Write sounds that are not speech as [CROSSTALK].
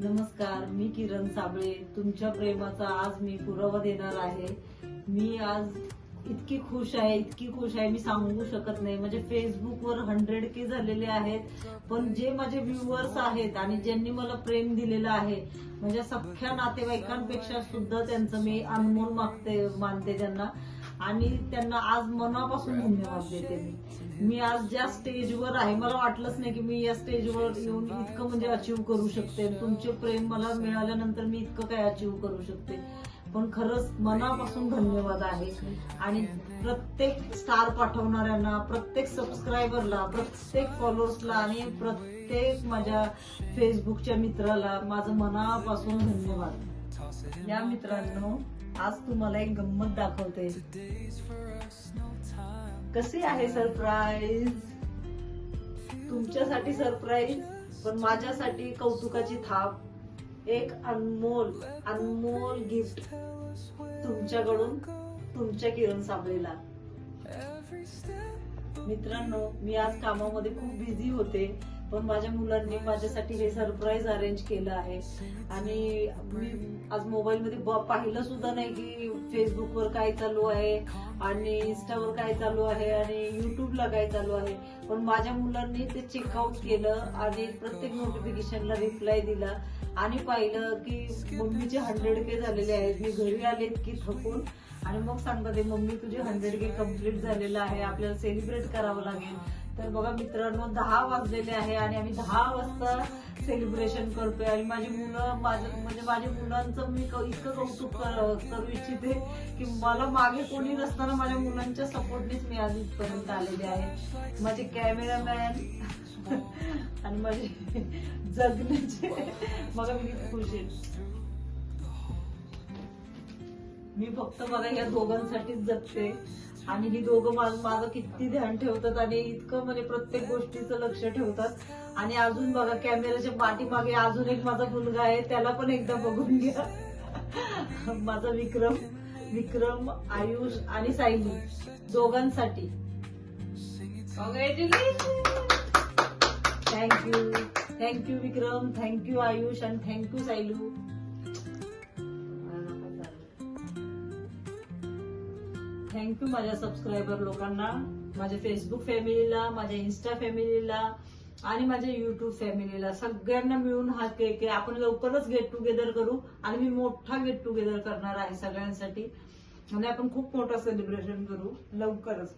नमस्कार मी किरण साबळे. तुमच्या प्रेमाचा आज मी पुरावा देणार आहे. मी आज इतकी खुश आहे इतकी खुश आहे मी सांगू शकत नाही. म्हणजे फेसबुकवर हंड्रेड के झालेले आहेत पण जे माझे व्ह्युअर्स आहेत आणि ज्यांनी मला प्रेम दिलेलं आहे म्हणजे सख्ख्या नातेवाईकांपेक्षा सुद्धा त्यांचं मी अनमोल मागते मानते त्यांना. आणि त्यांना आज मनापासून धन्यवाद देते मी. मी आज ज्या स्टेजवर आहे मला वाटलंच नाही की मी या स्टेजवर येऊन इतकं म्हणजे अचीव करू शकते. तुमचे प्रेम मला मिळाल्यानंतर मी इतकं काय अचीव करू शकते. पण खरंच मनापासून धन्यवाद आहे. आणि प्रत्येक स्टार पाठवणाऱ्यांना प्रत्येक सबस्क्रायबरला प्रत्येक फॉलोअर्सला आणि प्रत्येक माझ्या फेसबुकच्या मित्राला माझं मनापासून धन्यवाद. या मित्रांनो आज तुम्हाला एक गंमत दाखवते. कशी आहे सरप्राईज तुमच्यासाठी सरप्राईज पण माझ्यासाठी कौतुकाची थाप. एक अनमोल अनमोल गिफ्ट तुमच्याकडून तुमच्या किरण साबळेला. मित्रांनो मी आज कामामध्ये खूप बिझी होते पण माझ्या मुलांनी माझ्यासाठी हे सरप्राईज अरेंज केलं आहे. आणि मी आज मोबाईल मध्ये पाहिलं सुद्धा नाही की फेसबुकवर काय चालू आहे आणि इन्स्टावर काय चालू आहे आणि युट्यूबला काय चालू आहे. पण माझ्या मुलांनी ते चेकआउट केलं आणि प्रत्येक नोटिफिकेशनला रिप्लाय दिला. आणि पाहिलं की मम्मीचे हंड्रेड के झालेले आहेत मी घरी आले की थकून. आणि मग सांगते मम्मी तुझे हंड्रेड के कंप्लीट झालेलं आहे. आपल्याला सेलिब्रेट करावं लागेल. तर बघा मित्रांनो दहा वाजलेले आहे आणि आम्ही दहा वाजता सेलिब्रेशन करतोय. आणि माझी मुलं माझं म्हणजे माझ्या मुलांचं मी इतकं कौतुक करू इच्छिते की मला मागे कोणी नसताना माझ्या मुलांच्या सपोर्टनेच मी आज इथपर्यंत आलेले आहे. माझे कॅमेरामॅन [LAUGHS] आणि माझे जगण्याचे. बघा मी किती खुश आहे. मी फक्त बघा या दोघांसाठीच जगते आणि ही दोघं माझं माझं किती ध्यान ठेवतात आणि इतकं म्हणजे प्रत्येक गोष्टीचं लक्ष ठेवतात. आणि अजून बघा कॅमेऱ्याच्या पाठीमागे अजून एक माझा मुलगा आहे त्याला पण एकदा बघून घ्या. माझा विक्रम विक्रम आयुष आणि सायली दोघांसाठी. Thank you thank you Vikram. Thank you Ayush. आणि thank you Saylu. Thank you माझ्या सबस्क्रायबर लोकांना माझ्या फेसबुक फॅमिलीला माझ्या इन्स्टा फॅमिलीला आणि माझ्या युट्यूब फॅमिलीला सगळ्यांना मिळून हा केक आहे. आपण लवकरच गेट टुगेदर करू आणि मी मोठा गेट टुगेदर करणार आहे सगळ्यांसाठी. आणि आपण खूप मोठं सेलिब्रेशन करू. लवकरच.